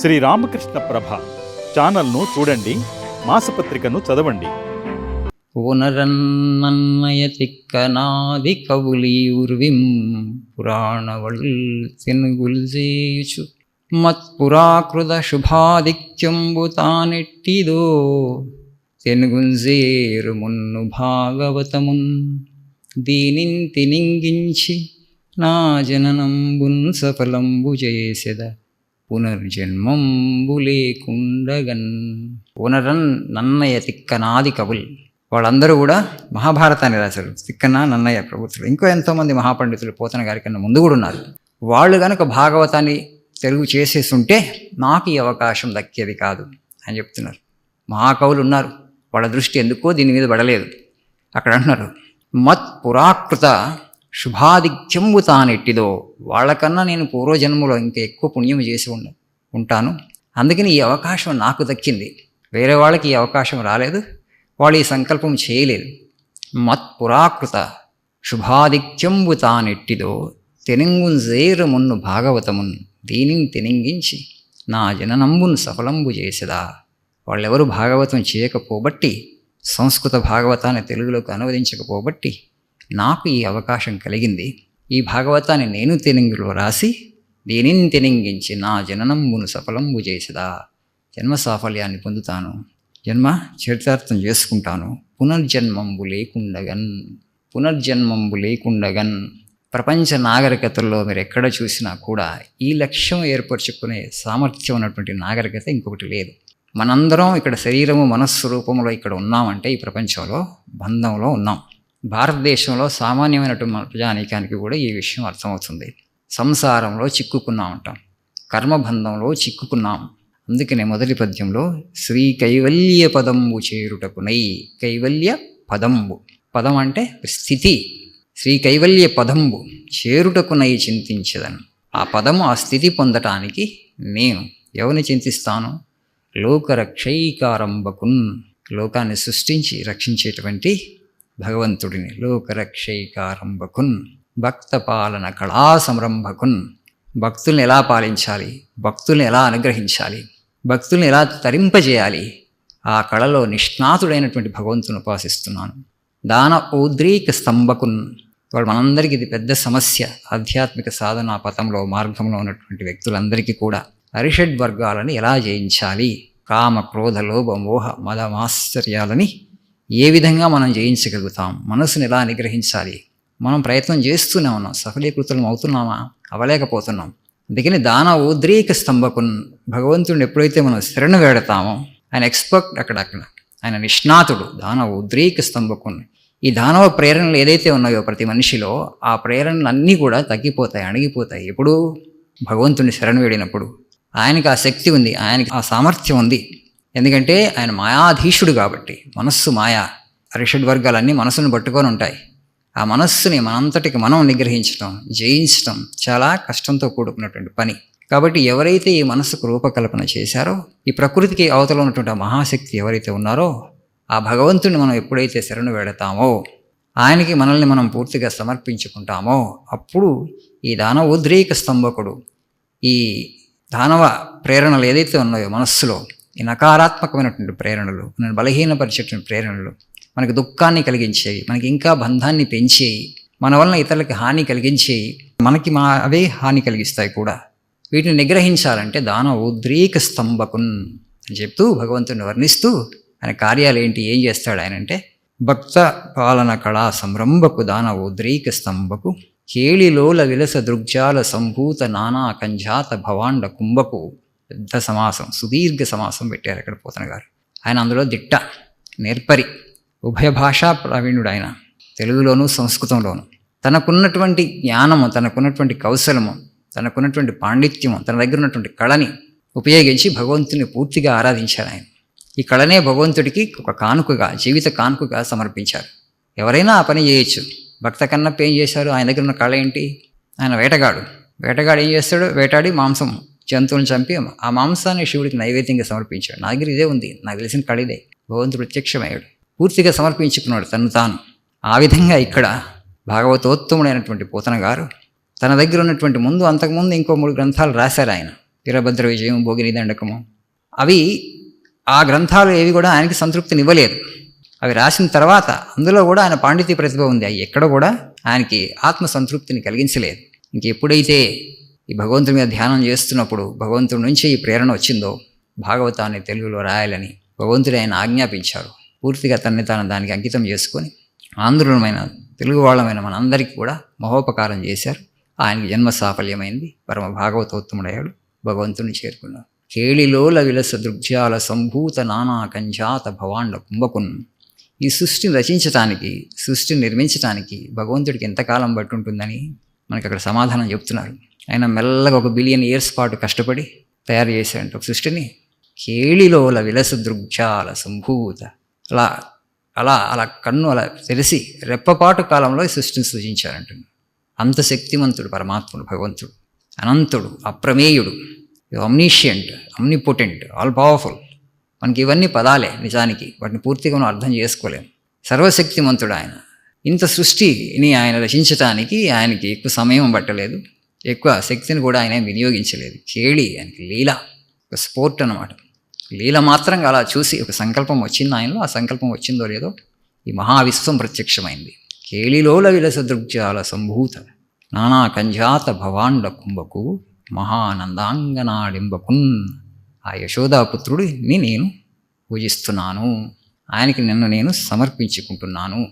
శ్రీ రామకృష్ణ ప్రభ ఛానల్ను చూడండి మాసపత్రికను చదవండి. ఉనరన్నన్నయతిక్కనాది కవులి ఉర్విం పురాణవళ్ తెనుగుల్జేయుచు మత్పురాకృత శుభాదిత్యంబు తానెట్టిదో తెనుగుంజేరు మున్ను భాగవతమున్ దీనిన్ తినింగించి నా జననంబున్ సఫలంబు చేసెద పునర్జన్మంబు లేకుండగన్ పునరన్ నన్నయ్య తిక్కనాది కవులు. వాళ్ళందరూ కూడా మహాభారతాన్ని రాశారు. తిక్కన నన్నయ్య ప్రభుత్వులు ఇంకో ఎంతోమంది మహాపండితులు పోతన గారి కన్నా ముందు కూడా ఉన్నారు. వాళ్ళు కనుక భాగవతాన్ని తెలుగు చేసేస్తుంటే నాకు ఈ అవకాశం దక్కేది కాదు అని చెప్తున్నారు. మహాకవులు ఉన్నారు. వాళ్ళ దృష్టి ఎందుకో దీని మీద పడలేదు. అక్కడ అంటున్నారు మత్ పురాకృత శుభాధిక్యంబు తానెట్టిదో వాళ్ళకన్నా నేను పూర్వజన్మలో ఇంకా ఎక్కువ పుణ్యం చేసి ఉండ ఉంటాను. అందుకని ఈ అవకాశం నాకు దక్కింది. వేరే వాళ్ళకి ఈ అవకాశం రాలేదు. వాళ్ళు ఈ సంకల్పం చేయలేదు. మత్ పురాకృత శుభాధిక్యంబు తానెట్టిదో తెనింగుంజేరు మున్ను భాగవతమున్ దీనిని తెనింగించి నా జననంబును సఫలంబు చేసేదా. వాళ్ళెవరు భాగవతం చేయకపోబట్టి సంస్కృత భాగవతాన్ని తెలుగులోకి అనువదించకపోబట్టి నాకు ఈ అవకాశం కలిగింది. ఈ భాగవతాన్ని నేను తెలుగులో రాసి దీనిని తెనింగించి నా జననంబును సఫలంబు చేసదా? జన్మ సాఫల్యాన్ని పొందుతాను. జన్మ చరితార్థం చేసుకుంటాను. పునర్జన్మంబు లేకుండగన్ పునర్జన్మంబు లేకుండగన్. ప్రపంచ నాగరికతల్లో మీరు ఎక్కడ చూసినా కూడా ఈ లక్ష్యం ఏర్పరచుకునే సామర్థ్యం ఉన్నటువంటి నాగరికత ఇంకొకటి లేదు. మనందరం ఇక్కడ శరీరము మనస్సు రూపంలో ఇక్కడ ఉన్నామంటే ఈ ప్రపంచంలో బంధంలో ఉన్నాం. భారతదేశంలో సామాన్యమైనటువంటి ప్రజానీకానికి కూడా ఈ విషయం అర్థమవుతుంది. సంసారంలో చిక్కుకున్నా ఉంటాం కర్మబంధంలో చిక్కుకున్నాం. అందుకనే మొదటి పద్యంలో శ్రీ కైవల్య పదంబు చేరుటకునై కైవల్య పదంబు. పదం అంటే స్థితి. శ్రీ కైవల్య పదంబు చేరుటకునై చింతించదను. ఆ పదము ఆ స్థితి పొందటానికి నేను ఎవరిని చింతిస్తాను? లోకరక్షైకారంభకున్. లోకాన్ని సృష్టించి రక్షించేటువంటి భగవంతుడిని లోకరక్షైకారంభకున్ భక్త పాలన కళా సంరంభకున్ భక్తుల్ని ఎలా పాలించాలి? భక్తుల్ని ఎలా అనుగ్రహించాలి? భక్తుల్ని ఎలా తరింపజేయాలి? ఆ కళలో నిష్ణాతుడైనటువంటి భగవంతుని ఉపాసిస్తున్నాను. దాన ఔద్రీక స్తంభకున్. వాళ్ళు మనందరికీ ఇది పెద్ద సమస్య. ఆధ్యాత్మిక సాధన పథంలో మార్గంలో ఉన్నటువంటి వ్యక్తులందరికీ కూడా అరిషడ్ వర్గాలను ఎలా జయించాలి? కామ క్రోధ లోభ మోహ మదమాశ్చర్యాలని ఏ విధంగా మనం జయించగలుగుతాం? మనసుని ఎలా నిగ్రహించాలి మనం ప్రయత్నం చేస్తూనే ఉన్నాం. సఫలీకృతులం అవుతున్నామా? అవలేకపోతున్నాం అందుకని దాన ఉద్రేక స్తంభకున్ భగవంతుడిని ఎప్పుడైతే మనం శరణు వేడతామో ఆయన ఎక్స్పర్ట్ అక్కడక్కడ ఆయన నిష్ణాతుడు దాన ఉద్రేక స్తంభకున్. ఈ దానవ ప్రేరణలు ఏదైతే ఉన్నాయో ప్రతి మనిషిలో ఆ ప్రేరణలు అన్నీ కూడా తగ్గిపోతాయి అణిగిపోతాయి. ఎప్పుడు? భగవంతుని శరణు వేడినప్పుడు. ఆయనకి ఆ శక్తి ఉంది ఆయనకి ఆ సామర్థ్యం ఉంది. ఎందుకంటే ఆయన మాయాధీశుడు కాబట్టి. మనస్సు మాయా. అరిషడ్ వర్గాలన్నీ మనసును పట్టుకొని ఉంటాయి. ఆ మనస్సుని మనంతటికి మనం నిగ్రహించడం జయించడం చాలా కష్టంతో కూడుకున్నటువంటి పని. కాబట్టి ఎవరైతే ఈ మనస్సుకు రూపకల్పన చేశారో ఈ ప్రకృతికి అవతల ఉన్నటువంటి ఆ మహాశక్తి ఎవరైతే ఉన్నారో ఆ భగవంతుని మనం ఎప్పుడైతే శరణు వెడతామో ఆయనకి మనల్ని మనం పూర్తిగా సమర్పించుకుంటామో అప్పుడు ఈ దానవోద్రేక స్తంభకుడు ఈ దానవ ప్రేరణలు ఏదైతే ఉన్నాయో మనస్సులో ఈ నకారాత్మకమైనటువంటి ప్రేరణలు మనల్ని బలహీనపరిచేటువంటి ప్రేరణలు మనకు దుఃఖాన్ని కలిగించేవి మనకి ఇంకా బంధాన్ని పెంచేయి మన వలన ఇతరులకి హాని కలిగించేయి మనకి మా అవే హాని కలిగిస్తాయి కూడా. వీటిని నిగ్రహించాలంటే దాన ఉద్రేక స్తంభకున్ అని చెప్తూ భగవంతుని వర్ణిస్తూ ఆయన కార్యాలు ఏంటి ఏం చేస్తాడు ఆయన అంటే భక్త పాలన కళా సంరంభకు దాన ఉద్రేక స్తంభకు కేళిలోల విలస దృగ్జాల సంభూత నానా కంజాత భవాండ కుంభకు పెద్ద సమాసం సుదీర్ఘ సమాసం పెట్టారు అక్కడ పోతన గారు. ఆయన అందులో దిట్ట నేర్పరి ఉభయ భాషా ప్రవీణుడు ఆయన తెలుగులోను సంస్కృతంలోను. తనకున్నటువంటి జ్ఞానము తనకున్నటువంటి కౌశలము తనకున్నటువంటి పాండిత్యము తన దగ్గర ఉన్నటువంటి కళని ఉపయోగించి భగవంతుని పూర్తిగా ఆరాధించారు ఆయన. ఈ కళనే భగవంతుడికి ఒక కానుకగా జీవిత కానుకగా సమర్పించారు. ఎవరైనా ఆ పని చేయొచ్చు. భక్త కన్నప్ప ఏం చేశారు? ఆయన దగ్గర ఉన్న కళ ఏంటి? ఆయన వేటగాడు. వేటగాడు ఏం చేస్తాడు? వేటాడి మాంసం జంతువులను చంపి ఆ మాంసాన్ని శివుడికి నైవేద్యంగా సమర్పించాడు. నా దగ్గర ఇదే ఉంది. నాకు తెలిసిన కళ భగవంతుడు ప్రత్యక్షమయ్యాడు. పూర్తిగా సమర్పించుకున్నాడు తను తాను. ఆ విధంగా ఇక్కడ భాగవతోత్తముడైనటువంటి పోతన గారు తన దగ్గర ఉన్నటువంటి ముందు అంతకుముందు ఇంకో మూడు గ్రంథాలు రాశారు ఆయన. వీరభద్ర విజయం భోగిని దండకము. అవి ఆ గ్రంథాలు ఏవి కూడా ఆయనకి సంతృప్తినివ్వలేదు అవి రాసిన తర్వాత అందులో కూడా ఆయన పాండిత్య ప్రతిభ ఉంది. అవి ఎక్కడ కూడా ఆయనకి ఆత్మ సంతృప్తిని కలిగించలేదు. ఇంక ఎప్పుడైతే ఈ భగవంతుడి మీద ధ్యానం చేస్తున్నప్పుడు భగవంతుడి నుంచి ఈ ప్రేరణ వచ్చిందో భాగవతాన్ని తెలుగులో రాయాలని భగవంతుడు ఆయన ఆజ్ఞాపించారు. పూర్తిగా తనని తాను దానికి అంకితం చేసుకొని ఆంధ్రులమైన తెలుగు వాళ్ళమైన మనందరికీ కూడా మహోపకారం చేశారు. ఆయనకి జన్మ సాఫల్యమైంది. పరమ భాగవతోత్తముడయ్యాడు భగవంతుని చేరుకున్నాడు. కేళిలోల విలస దృగ్జాల సంభూత నానా కంజాత భవాండ కుంభకున్. ఈ సృష్టిని రచించటానికి సృష్టిని నిర్మించటానికి భగవంతుడికి ఎంతకాలం బట్టి ఉంటుందని మనకి అక్కడ సమాధానం చెప్తున్నారు. ఆయన మెల్లగా ఒక బిలియన్ ఇయర్స్ పాటు కష్టపడి తయారు చేశాడంట. ఒక సృష్టిని కేళిలోల విలస దృగ్జాల సంభూత. అలా అలా అలా కన్ను అలా తెలిసి రెప్పపాటు కాలంలో ఈ సృష్టిని సృజించారంట అంత శక్తిమంతుడు పరమాత్ముడు భగవంతుడు అనంతుడు అప్రమేయుడు. అమ్నీషియంట్ అమ్నిపోటెంట్ ఆల్ పవర్ఫుల్ మనకి ఇవన్నీ పదాలే నిజానికి. వాటిని పూర్తిగా మనం అర్థం చేసుకోలేము సర్వశక్తిమంతుడు ఆయన. ఇంత సృష్టిని ఆయన రచించటానికి ఆయనకి ఎక్కువ సమయం పట్టలేదు. ఎక్కువ శక్తిని కూడా ఆయన వినియోగించలేదు. కేళి ఆయనకి లీల ఒక స్పోర్ట్ అనమాట లీల మాత్రంగా అలా చూసి ఒక సంకల్పం వచ్చింది ఆయనలో. ఆ సంకల్పం వచ్చిందో లేదో ఈ మహావిశ్వం ప్రత్యక్షమైంది. కేళిలోల విలస దృగ్జాల సంభూత నానా కంజాత భవాండ కుంభకు మహానందాంగనాడింబకున్ ఆ యశోదాపుత్రుడిని నేను పూజిస్తున్నాను. ఆయనకి నన్ను నేను సమర్పించుకుంటున్నాను.